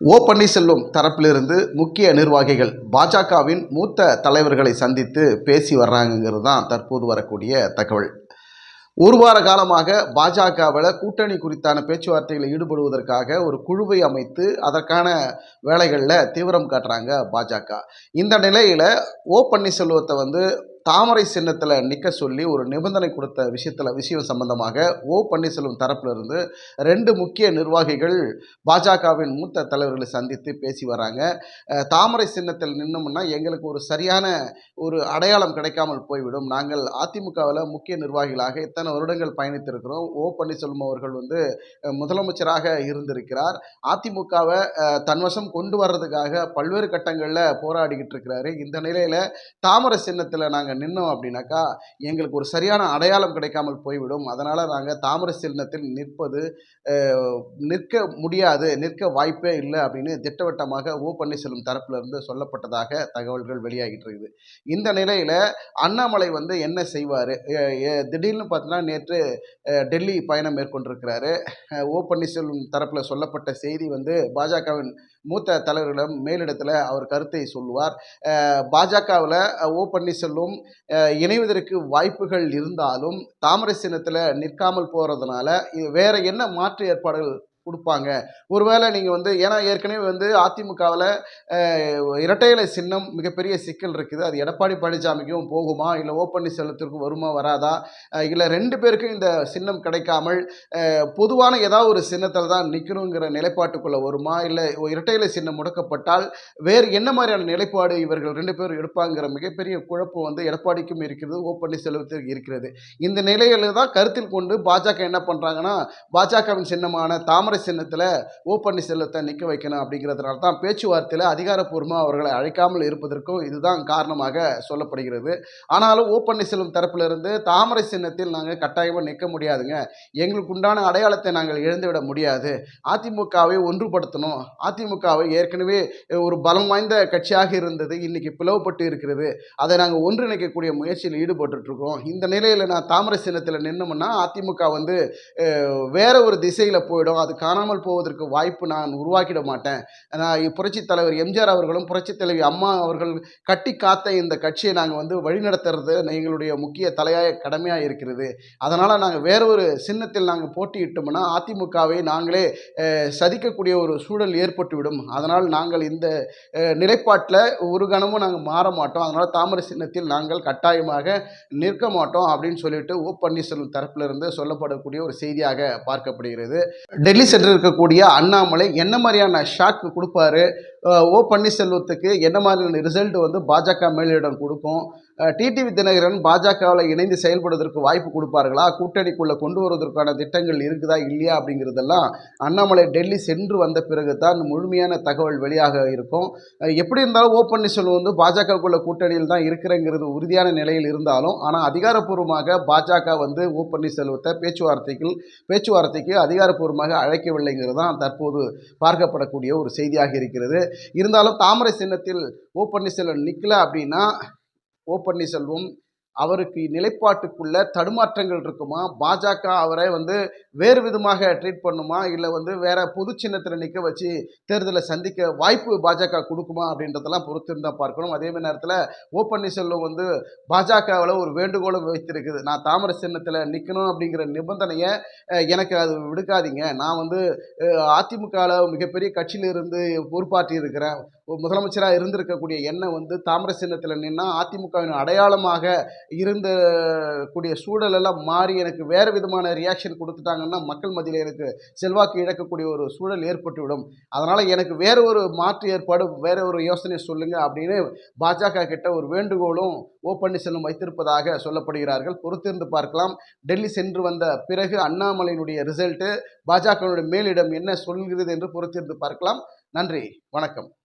ஓ பன்னீர்செல்வம் தரப்பிலிருந்து முக்கிய நிர்வாகிகள் பாஜகவின் மூத்த தலைவர்களை சந்தித்து பேசி வர்றாங்கங்கிறது தான் தற்போது வரக்கூடிய தகவல். ஒரு வார காலமாக பாஜகவில் கூட்டணி குறித்தான பேச்சுவார்த்தைகளில் ஈடுபடுவதற்காக ஒரு குழுவை அமைத்து அதற்கான வேலைகளில் தீவிரம் காட்டுறாங்க பாஜக. இந்த நிலையில் ஓ பன்னீர்செல்வத்தை வந்து தாமரை சின்னத்தில் நிற்க சொல்லி ஒரு நிபந்தனை கொடுத்த விஷயத்தில் விஷயம் சம்பந்தமாக ஓ. பன்னீர்செல்வம் தரப்பிலிருந்து ரெண்டு முக்கிய நிர்வாகிகள் பாஜகவின் மூத்த தலைவர்களை சந்தித்து பேசி வராங்க. தாமரை சின்னத்தில் நின்னோம்னா எங்களுக்கு ஒரு சரியான ஒரு அடையாளம் கிடைக்காமல் போய்விடும். நாங்கள் அதிமுகவில் முக்கிய நிர்வாகிகளாக இத்தனை வருடங்கள் பயணித்திருக்கிறோம். ஓ. பன்னீர்செல்வம் அவர்கள் வந்து முதலமைச்சராக இருந்திருக்கிறார். அதிமுகவை தன்வசம் கொண்டு வர்றதுக்காக பல்வேறு கட்டங்களில் போராடிக்கிட்டு இருக்கிறாரு. இந்த நிலையில் தாமரை சின்னத்தில் நாங்கள் நின்னோம் அப்படின்னாக்கா எங்களுக்கு ஒரு சரியான அடையாளம் கிடைக்காமல் போய்விடும். அதனால் நாங்கள் தாமரை சின்னத்தில் நிற்பது நிற்க முடியாது நிற்க வாய்ப்பே இல்லை அப்படின்னு திட்டவட்டமாக ஓ பன்னீர்செல்வம் தரப்பிலிருந்து சொல்லப்பட்டதாக தகவல்கள் வெளியாகிட்டு இருக்குது. இந்த நிலையில் அண்ணாமலை வந்து என்ன செய்வார்? திடீர்னு பார்த்தீங்கன்னா நேற்று டெல்லி பயணம் மேற்கொண்டிருக்கிறாரு. ஓ பன்னீர்செல்வம் தரப்பில் சொல்லப்பட்ட செய்தி வந்து பாஜகவின் மூத்த தலைவர்களிடம் மேலிடத்தில் அவர் கருத்தை சொல்லுவார். பாஜகவில் ஓ பன்னீர்செல்வம் இணைவதற்கு வாய்ப்புகள் இருந்தாலும் தாமரை சின்னத்தில் நிற்காமல் போகிறதுனால வேற என்ன மாற்று ஏற்பாடுகள் கொடுப்பாங்க. ஒருவேளை நீங்கள் வந்து ஏன்னா ஏற்கனவே வந்து அதிமுகவில் இரட்டை சின்னம் மிகப்பெரிய சிக்கல் இருக்குது. அது எடப்பாடி பழனிசாமிக்கும் போகுமா? இல்லை ஓ பன்னீர்செல்வத்திற்கும் வருமா வராதா? இல்லை ரெண்டு பேருக்கும் இந்த சின்னம் கிடைக்காமல் பொதுவான ஏதாவது ஒரு சின்னத்தில் தான் நிற்கணுங்கிற நிலைப்பாட்டுக்குள்ளே வருமா? இல்லை இரட்டை சின்னம் முடக்கப்பட்டால் வேறு என்ன மாதிரியான நிலைப்பாடு இவர்கள் ரெண்டு பேரும் எடுப்பாங்கிற மிகப்பெரிய குழப்பம் வந்து எடப்பாடிக்கும் இருக்கிறது ஓ பன்னீர்செல்வத்திற்கு இருக்கிறது. இந்த நிலையில தான் கருத்தில் கொண்டு பாஜக என்ன பண்ணுறாங்கன்னா பாஜகவின் சின்னமான தாமரை சின்னத்தில் ஓ பன்னீர்செல்வத்தை நிற்க வைக்கணும் அப்படிங்கிறதுனால தான் பேச்சுவார்த்தையில் அதிகாரப்பூர்வமாக அவர்களை அழைக்காமல் இருப்பதற்கும் இதுதான் காரணமாக சொல்லப்படுகிறது. ஆனாலும் ஓ பன்னீர்செல்வம் தரப்பிலிருந்து தாமரை சின்னத்தில் நாங்கள் கட்டாயமாக நிற்க முடியாதுங்க. எங்களுக்கு உண்டான அடையாளத்தை நாங்கள் இழந்துவிட முடியாது. அதிமுகவை ஒன்றுபடுத்தணும். அதிமுகவை ஏற்கனவே ஒரு பலம் வாய்ந்த கட்சியாக இருந்தது. இன்னைக்கு பிளவுபட்டு இருக்கிறது. அதை நாங்கள் ஒன்றிணைக்கக்கூடிய முயற்சியில் ஈடுபட்டுருக்கோம் இந்த நிலையில் நான் தாமரை சின்னத்தில் நின்னோம்னா அதிமுக வந்து வேற ஒரு திசையில் போயிடும். அது காணாமல் போவதற்கு வாய்ப்பு நான் உருவாக்கிட மாட்டேன். நான் புரட்சி தலைவர் எம்ஜிஆர் அவர்களும் புரட்சி தலைவி அம்மா அவர்கள் கட்டி காத்த இந்த கட்சியை நாங்கள் வந்து வழிநடத்துறது எங்களுடைய முக்கிய தலையாய கடமையாக இருக்கிறது. அதனால் நாங்கள் வேற ஒரு சின்னத்தில் நாங்கள் போட்டியிட்டோம்னா அதிமுகவை நாங்களே சதிக்கக்கூடிய ஒரு சூழல் ஏற்பட்டுவிடும். அதனால் நாங்கள் இந்த நிலைப்பாட்டில் ஒரு கணமும் நாங்கள் மாற மாட்டோம். அதனால் தாமரை சின்னத்தில் நாங்கள் கட்டாயமாக நிற்க மாட்டோம் அப்படின்னு சொல்லிட்டு ஓ பன்னீர்செல்வம் தரப்பிலிருந்து சொல்லப்படக்கூடிய ஒரு செய்தியாக பார்க்கப்படுகிறது. டெல்லி சென்று இருக்கக்கூடிய அண்ணாமலை என்ன மாதிரியான ஷாக்கு கொடுப்பாரு? ஓ பன்னீர்செல்வத்துக்கு என்ன மாதிரியான ரிசல்ட் வந்து பாஜக மேலிடம் கொடுக்கும்? டிடிவி தினகரன் பாஜகவில் இணைந்து செயல்படுவதற்கு வாய்ப்பு கொடுப்பார்களா? கூட்டணிக்குள்ளே கொண்டு வருவதற்கான திட்டங்கள் இருக்குதா இல்லையா அப்படிங்கிறதெல்லாம் அண்ணாமலை டெல்லி சென்று வந்த பிறகு தான் முழுமையான தகவல் வெளியாக இருக்கும். எப்படி இருந்தாலும் ஓ பன்னீர்செல்வம் வந்து பாஜகவுக்குள்ள கூட்டணியில் தான் இருக்கிறேங்கிறது உறுதியான நிலையில் இருந்தாலும் ஆனால் அதிகாரப்பூர்வமாக பாஜக வந்து ஓ பன்னீர்செல்வத்தை பேச்சுவார்த்தைகள் பேச்சுவார்த்தைக்கு அதிகாரப்பூர்வமாக அழைக்கவில்லைங்கிறது தான் தற்போது பார்க்கப்படக்கூடிய ஒரு செய்தியாக இருக்கிறது. இருந்தாலும் தாமரை சின்னத்தில் ஓ பன்னீர்செல்வம் நிற்கல அப்படின்னா ஓ பன்னீர்செல்வம் அவருக்கு நிலைப்பாட்டுக்குள்ள தடுமாற்றங்கள் இருக்குமா? பாஜக அவரை வந்து வேறு விதமாக ட்ரீட் பண்ணுமா? இல்லை வந்து வேற பொது சின்னத்தில் நிற்க வச்சு தேர்தலை சந்திக்க வாய்ப்பு பாஜக கொடுக்குமா அப்படின்றதெல்லாம் பொறுத்து இருந்தால் பார்க்கணும். அதே மாதிரி நேரத்தில் ஓ பன்னீர்செல்வம் வந்து பாஜகவில் ஒரு வேண்டுகோளை வைத்திருக்குது. நான் தாமரை சின்னத்தில் நிற்கணும் அப்படிங்கிற நிபந்தனையை எனக்கு அது விடுக்காதீங்க. நான் வந்து அதிமுகவில் மிகப்பெரிய கட்சியிலிருந்து பொறுப்பாற்றி இருக்கிறேன் முதலமைச்சராக இருந்திருக்கக்கூடிய எண்ணெய் வந்து தாமரை சின்னத்தில் நின்னா அதிமுகவின் அடையாளமாக இருந்த கூடிய சூழலெல்லாம் மாறி எனக்கு வேறு விதமான ரியாக்ஷன் கொடுத்துட்டாங்கன்னா மக்கள் மத்தியில் எனக்கு செல்வாக்கு இழக்கக்கூடிய ஒரு சூழல் ஏற்பட்டுவிடும். அதனால் எனக்கு வேறு ஒரு மாற்று ஏற்பாடு வேறு ஒரு யோசனை சொல்லுங்கள் அப்படின்னு பாஜக கிட்ட ஒரு வேண்டுகோளும் ஓ பன்னீர்செல்வம் வைத்திருப்பதாக சொல்லப்படுகிறார்கள். பொறுத்திருந்து பார்க்கலாம். டெல்லி சென்று வந்த பிறகு அண்ணாமலையினுடைய ரிசல்ட்டு பாஜகவினுடைய மேலிடம் என்ன சொல்கிறது என்று பொறுத்திருந்து பார்க்கலாம். நன்றி. வணக்கம்.